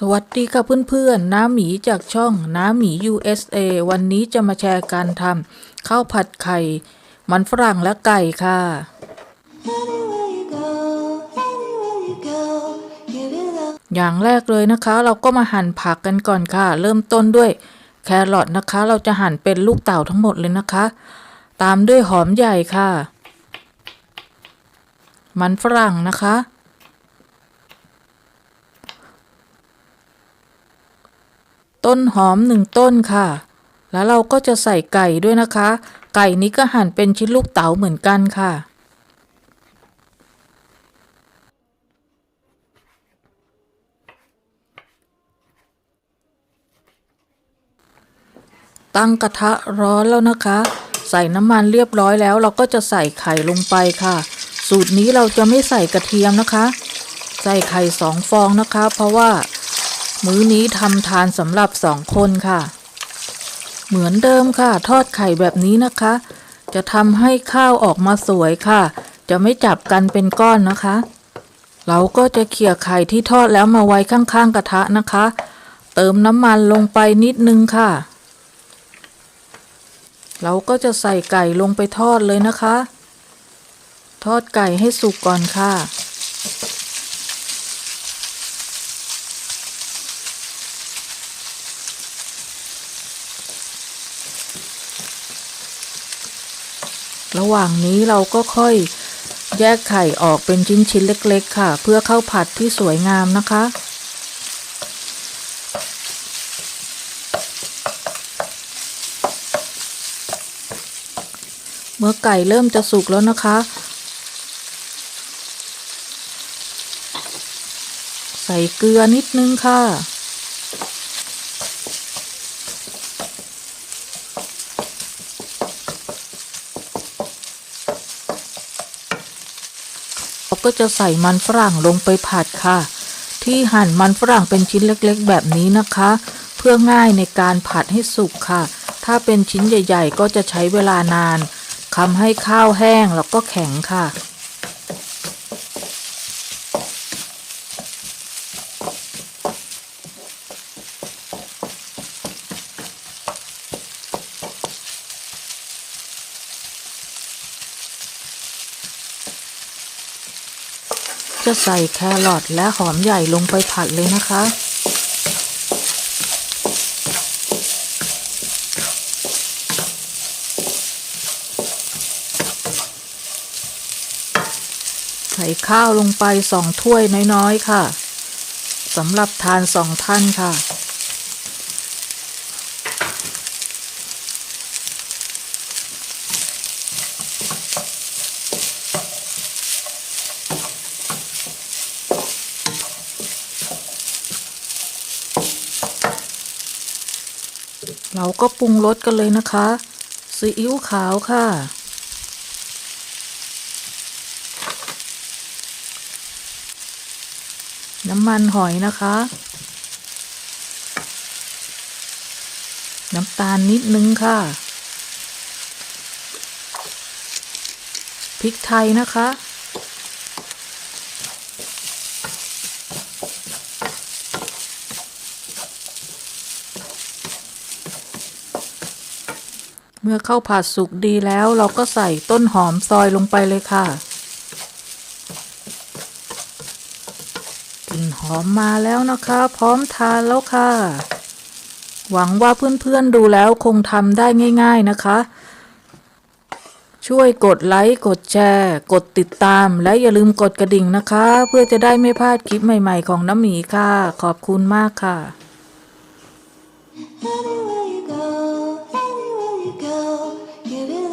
สวัสดีค่ะเพื่อนๆ น้าหมีจากช่องน้าหมี USA วันนี้จะมาแชร์การทำข้าวผัดไข่ มันฝรั่งและไก่ค่ะ อย่างแรกเลยนะคะ เราก็มาหั่นผักกันก่อนค่ะ เริ่มต้นด้วยแครอทนะคะ เราจะหั่นเป็นลูกเต่าทั้งหมดเลยนะคะ ตามด้วยหอมใหญ่ค่ะ มันฝรั่งนะคะ นหอมหนึ่งต้นค่ะ แล้วเราก็จะใส่ไก่ด้วยนะคะ ไก่นี้ก็หั่นเป็นชิ้นลูกเต๋าเหมือนกันค่ะ ตั้งกระทะร้อนแล้วนะคะ ใส่น้ำมันเรียบร้อยแล้ว เราก็จะใส่ไข่ลงไปค่ะ สูตรนี้เราจะไม่ใส่กระเทียมนะคะ ใส่ไข่สองฟองนะคะ เพราะว่า มื้อนี้ทำทานสำหรับสองคนค่ะ เหมือนเดิมค่ะ ทอดไข่แบบนี้นะคะ จะทำให้ข้าวออกมาสวยค่ะ จะไม่จับกันเป็นก้อนนะคะ เราก็จะเขี่ยไข่ที่ทอดแล้วมาไว้ข้างๆกระทะนะคะ เติมน้ำมันลงไปนิดนึงค่ะ เราก็จะใส่ไก่ลงไปทอดเลยนะคะ ทอดไก่ให้สุกก่อนค่ะ ระหว่างนี้เราก็ค่อยแยกไข่ออกเป็นชิ้นๆเล็ก ๆ ค่ะ เพื่อเข้าผัดที่สวยงามนะคะ เมื่อไก่เริ่มจะสุกแล้วนะคะ ใส่เกลือนิดนึงค่ะ เราก็จะใส่มันฝรั่งลงไปผัดค่ะ ที่หั่นมันฝรั่งเป็นชิ้นเล็กๆ แบบนี้นะคะ เพื่อง่ายในการผัดให้สุกค่ะ ถ้าเป็นชิ้นใหญ่ ๆ ก็จะใช้เวลานานทำให้ข้าวแห้งแล้วก็แข็งค่ะ จะใส่แครอทและหอมใหญ่ลงไปผัดเลยนะคะ ใส่ข้าวลงไปสองถ้วยน้อยๆค่ะสำหรับทานสองท่านค่ะ เราก็ปรุงรสกันเลยนะคะซีอิ๊วขาวค่ะ น้ำมันหอยนะคะ น้ำตาลนิดนึงค่ะ พริกไทยนะคะ เมื่อข้าวผัดสุกดีแล้วเราก็ใส่ต้นหอมซอยลงไปเลยค่ะกลิ่นหอมมาแล้วนะคะ พร้อมทานแล้วค่ะ หวังว่าเพื่อนๆดูแล้วคงทำได้ง่ายๆนะคะ ช่วยกดไลค์กดแชร์ กดติดตาม และอย่าลืมกดกระดิ่งนะคะ เพื่อจะได้ไม่พลาดคลิปใหม่ๆของน้ำหมีค่ะ ขอบคุณมากค่ะ Give it